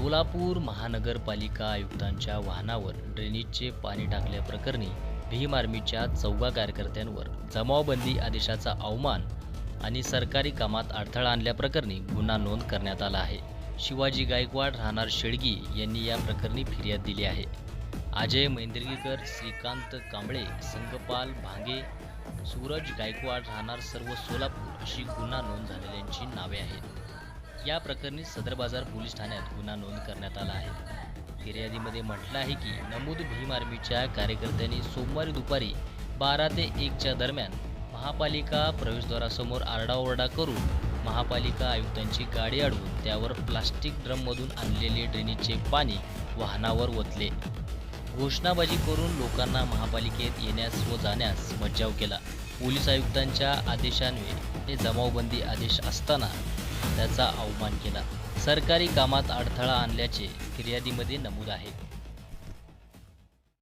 सोलापूर महानगरपालिका आयुक्तांच्या वाहनावर ड्रेनेजचे पाणी टाकल्याप्रकरणी भीम आर्मीच्या चौघा कार्यकर्त्यांवर जमावबंदी आदेशाचा अवमान आणि सरकारी कामात अडथळा आणल्याप्रकरणी गुन्हा नोंद करण्यात आला आहे. शिवाजी गायकवाड राहणार शेळगी यांनी या प्रकरणी फिर्याद दिली आहे. अजय मैंद्रगीकर श्रीकांत कांबळे संगपाल भांगे सूरज गायकवाड राहणार सर्व सोलापूर अशी गुन्हा नोंद झालेल्यांची नावे आहेत. या प्रकरणी सदर बाजार पोलीस ठाण्यात गुन्हा नोंद करण्यात आला आहे. फिर्यादीमध्ये म्हटलं आहे की नमूद भीम आर्मीच्या कार्यकर्त्यांनी सोमवारी दुपारी बारा ते एकच्या दरम्यान महापालिका प्रवेशद्वारासमोर आरडाओरडा करून महापालिका आयुक्तांची गाडी अडवून त्यावर प्लास्टिक ड्रममधून आणलेले ड्रेनेजचे पाणी वाहनावर ओतले. घोषणाबाजी करून लोकांना महापालिकेत येण्यास व जाण्यास मज्जाव केला. पोलीस आयुक्तांच्या आदेशान्वये हे जमावबंदी आदेश असताना त्याचा अवमान केला. सरकारी कामात अडथळा आणल्याचे फिर्यादीमध्ये नमूद आहे.